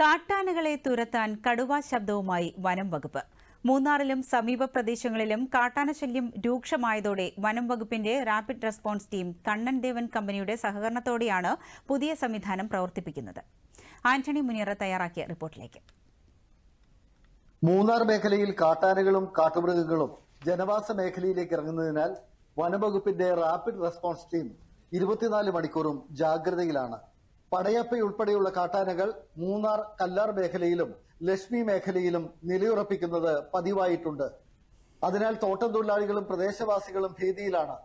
കാട്ടാനകളെ തുരത്താൻ കടുവാ ശബ്ദവുമായി വനം വകുപ്പ്. മൂന്നാറിലും സമീപ പ്രദേശങ്ങളിലും കാട്ടാന ശല്യം രൂക്ഷമായതോടെ വനം വകുപ്പിന്റെ rapid response team Kannan Devan കമ്പനിയുടെ സഹകരണത്തോടെയാണ് പുതിയ സംവിധാനം പ്രവർത്തിപ്പിക്കുന്നത്. ആന്റണി മുനിയറ തയ്യാറാക്കിയ റിപ്പോർട്ടിലേക്ക്. മൂന്നാർ മേഖലയിൽ കാട്ടാനകളും കാട്ടുമൃഗങ്ങളും ജനവാസ മേഖലയിലേക്ക് ഇറങ്ങുന്നതിനാൽ വനംവകുപ്പിന്റെ റാപ്പിഡ് റെസ്പോൺസ് ടീം ഇരുപത്തിനാല് മണിക്കൂറും ജാഗ്രതയിലാണ് പടയപ്പ ഉൾപ്പെടെയുള്ള കാട്ടാനകൾ മൂന്നാർ കല്ലാർ മേഖലയിലും ലക്ഷ്മി മേഖലയിലും നിലയുറപ്പിക്കുന്നത് പതിവായിട്ടുണ്ട്. അതിനാൽ തോട്ടം തൊഴിലാളികളും പ്രദേശവാസികളും ഭീതിയിലാണ്.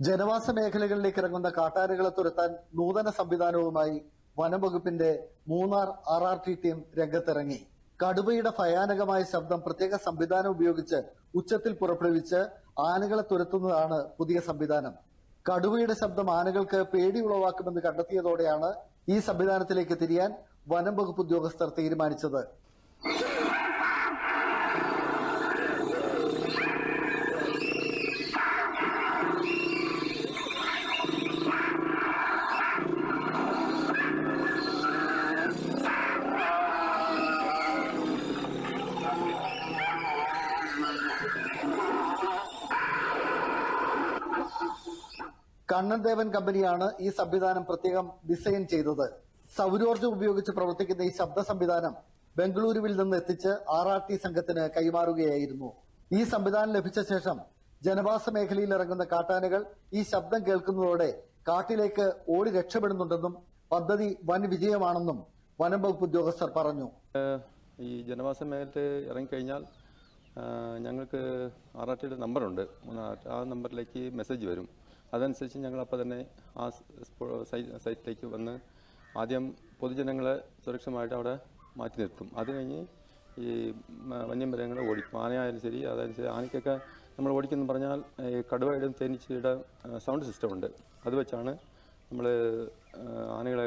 ജനവാസ മേഖലകളിലേക്ക് ഇറങ്ങുന്ന കാട്ടാനകളെ തുരത്താൻ നൂതന സംവിധാനവുമായി വനംവകുപ്പിന്റെ Munnar R R T team രംഗത്തിറങ്ങി. കടുവയുടെ ഭയാനകമായ ശബ്ദം പ്രത്യേക സംവിധാനം ഉപയോഗിച്ച് ഉച്ചത്തിൽ പുറപ്പെടുവിച്ച് ആനകളെ തുരത്തുന്നതാണ് പുതിയ സംവിധാനം. കടുവയുടെ ശബ്ദം ആനകൾക്ക് പേടി ഉളവാക്കുമെന്ന് കണ്ടെത്തിയതോടെയാണ് ഈ സംവിധാനത്തിലേക്ക് തിരിയാൻ വനം വകുപ്പ് ഉദ്യോഗസ്ഥർ തീരുമാനിച്ചത്. കണ്ണൻ ദേവൻ കമ്പനിയാണ് ഈ സംവിധാനം പ്രത്യേകം ഡിസൈൻ ചെയ്തത്. സൗരോർജം ഉപയോഗിച്ച് പ്രവർത്തിക്കുന്ന ഈ ശബ്ദ സംവിധാനം ബംഗളൂരുവിൽ നിന്ന് എത്തിച്ച് ആർ ആർ ടി സംഘത്തിന് കൈമാറുകയായിരുന്നു. ഈ സംവിധാനം ലഭിച്ച ശേഷം ജനവാസ മേഖലയിൽ ഇറങ്ങുന്ന കാട്ടാനകൾ ഈ ശബ്ദം കേൾക്കുന്നതോടെ കാട്ടിലേക്ക് ഓടി രക്ഷപ്പെടുന്നുണ്ടെന്നും പദ്ധതി വൻ വിജയമാണെന്നും വനം വകുപ്പ് ഉദ്യോഗസ്ഥർ പറഞ്ഞു. ഈ ജനവാസ മേഖലയിൽ ഇറങ്ങിക്കഴിഞ്ഞാൽ ഞങ്ങൾക്ക് ആർ ആർ ടിയുടെ നമ്പറുണ്ട്. ആ നമ്പറിലേക്ക് മെസ്സേജ് വരും. അതനുസരിച്ച് ഞങ്ങൾ അപ്പോൾ തന്നെ ആ സൈറ്റിലേക്ക് വന്ന് ആദ്യം പൊതുജനങ്ങളെ സുരക്ഷിതമായിട്ട് അവിടെ മാറ്റി നിർത്തും. അത് കഴിഞ്ഞ് ഈ വന്യമൃഗങ്ങൾ ഓടിക്കും. ആനയായാലും ശരി അതനുസരിച്ച് ആനയ്ക്കൊക്കെ നമ്മൾ ഓടിക്കുന്നു പറഞ്ഞാൽ ഈ കടുവയുടെ തേനീച്ചയുടെ സൗണ്ട് സിസ്റ്റം ഉണ്ട്. അത് വെച്ചാണ് നമ്മൾ ആനകളെ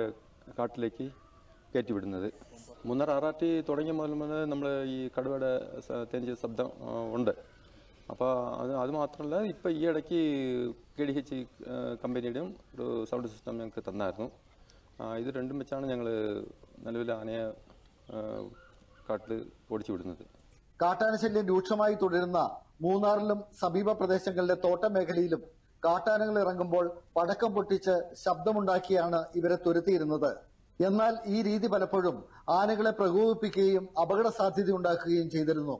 കാട്ടിലേക്ക് കയറ്റി വിടുന്നത്. മൂന്നാർ ആർ തുടങ്ങിയ മുതൽ മുതൽ നമ്മൾ ഈ കടുവയുടെ തേനീച്ച ശബ്ദം ഉണ്ട്. അപ്പോൾ അത് അത് മാത്രമല്ല ഇപ്പോൾ ഈ ഇടയ്ക്ക് കെ ഡി എച്ച് കമ്പനിയുടെയും ഒരു സൗണ്ട് സിസ്റ്റം ഞങ്ങൾക്ക് തന്നായിരുന്നു. ഇത് രണ്ടും വെച്ചാണ് ഞങ്ങൾ നിലവിൽ ആനയെ കാട്ടിൽ ഓടിച്ചു വിടുന്നത്. കാട്ടാനശല്യം രൂക്ഷമായി തുടരുന്ന മൂന്നാറിലും സമീപ പ്രദേശങ്ങളിലെ തോട്ടം മേഖലയിലും കാട്ടാനകൾ ഇറങ്ങുമ്പോൾ പടക്കം പൊട്ടിച്ച് ശബ്ദമുണ്ടാക്കിയാണ് ഇവരെ തുരത്തിയിരുന്നത്. എന്നാൽ ഈ രീതി പലപ്പോഴും ആനകളെ പ്രകോപിപ്പിക്കുകയും അപകട സാധ്യത ഉണ്ടാക്കുകയും ചെയ്തിരുന്നു.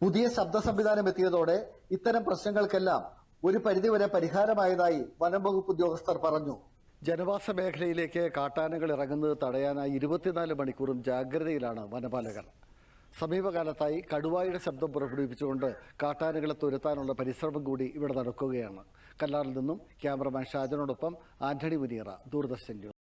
പുതിയ ശബ്ദ സംവിധാനം എത്തിയതോടെ ഇത്തരം പ്രശ്നങ്ങൾക്കെല്ലാം ഒരു പരിധിവരെ പരിഹാരമായതായി വനം വകുപ്പ് ഉദ്യോഗസ്ഥർ പറഞ്ഞു. ജനവാസ മേഖലയിലേക്ക് കാട്ടാനകൾ ഇറങ്ങുന്നത് തടയാനായി ഇരുപത്തിനാല് മണിക്കൂറും ജാഗ്രതയിലാണ് വനപാലകർ. സമീപകാലത്തായി കടുവായുടെ ശബ്ദം പുറപ്പെടുവിപ്പിച്ചുകൊണ്ട് കാട്ടാനകളെ തുരത്താനുള്ള പരിശ്രമം കൂടി ഇവിടെ നടക്കുകയാണ്. കല്ലാറിൽ നിന്നും ക്യാമറമാൻ ഷാജനോടൊപ്പം ആന്റണി മുനിയറ ദൂരദർശൻ